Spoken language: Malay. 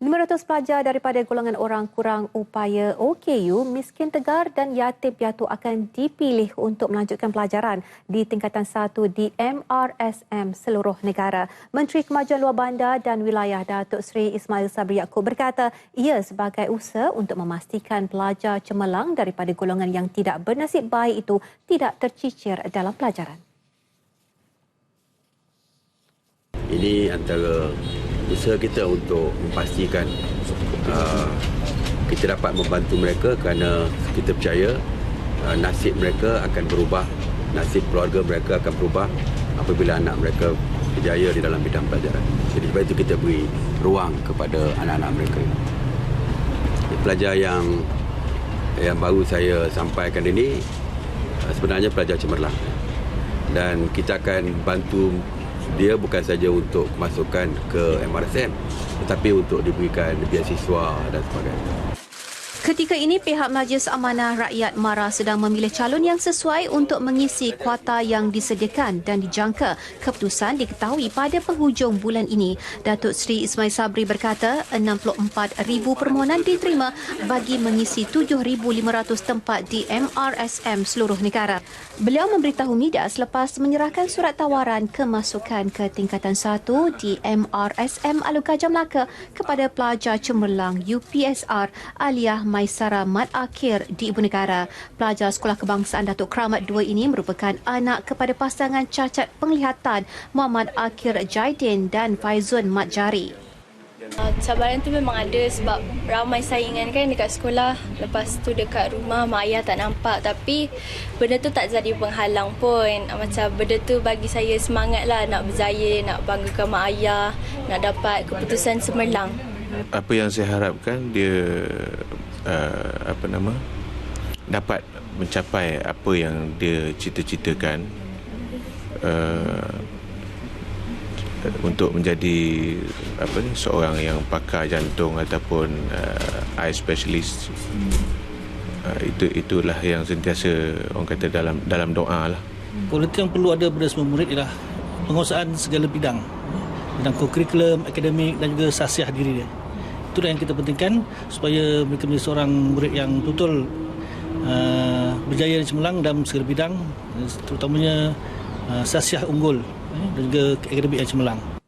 500 pelajar daripada golongan orang kurang upaya OKU, miskin tegar dan yatim piatu akan dipilih untuk melanjutkan pelajaran di tingkatan satu di MRSM seluruh negara. Menteri Kemajuan Luar Bandar dan Wilayah Datuk Seri Ismail Sabri Yaakob berkata ia sebagai usaha untuk memastikan pelajar cemerlang daripada golongan yang tidak bernasib baik itu tidak tercicir dalam pelajaran. Ini antara usaha kita untuk memastikan uh, kita dapat membantu mereka kerana kita percaya uh, nasib mereka akan berubah, nasib keluarga mereka akan berubah apabila anak mereka berjaya di dalam bidang pelajaran. Jadi sebab itu kita beri ruang kepada anak-anak mereka. Pelajar yang yang baru saya sampaikan ini uh, sebenarnya pelajar cemerlang dan kita akan bantu dia bukan saja untuk masukkan ke MRSM tetapi untuk diberikan beasiswa dan sebagainya. Ketika ini, pihak Majlis Amanah Rakyat MARA sedang memilih calon yang sesuai untuk mengisi kuota yang disediakan dan dijangka keputusan diketahui pada penghujung bulan ini. Datuk Seri Ismail Sabri berkata 64,000 permohonan diterima bagi mengisi 7,500 tempat di MRSM seluruh negara. Beliau memberitahu media selepas menyerahkan surat tawaran kemasukan ke tingkatan 1 di MRSM Alukajam Melaka kepada pelajar cemerlang UPSR Aliyah Maisara Mat Akhir di Ibu Negara. Pelajar Sekolah Kebangsaan Datuk Keramat 2 ini merupakan anak kepada pasangan cacat penglihatan Muhammad Akhir Jaidin dan Faizun Mat Jari. Uh, cabaran tu memang ada sebab ramai saingan kan dekat sekolah. Lepas tu dekat rumah mak ayah tak nampak. Tapi benda tu tak jadi penghalang pun. Macam benda tu bagi saya semangat lah nak berjaya, nak banggakan mak ayah, nak dapat keputusan semerlang. Apa yang saya harapkan dia uh, apa nama dapat mencapai apa yang dia cita-citakan uh, untuk menjadi apa ni seorang yang pakar jantung ataupun uh, eye specialist. Uh, itu itulah yang sentiasa orang kata dalam dalam doa lah. Kualiti yang perlu ada pada semua murid ialah penguasaan segala bidang. Bidang kurikulum, akademik dan juga sasiah diri dia itulah yang kita pentingkan supaya mereka menjadi seorang murid yang betul uh, berjaya dan cemerlang dalam segala bidang terutamanya uh, sasiah unggul eh, dan juga akademik yang cemerlang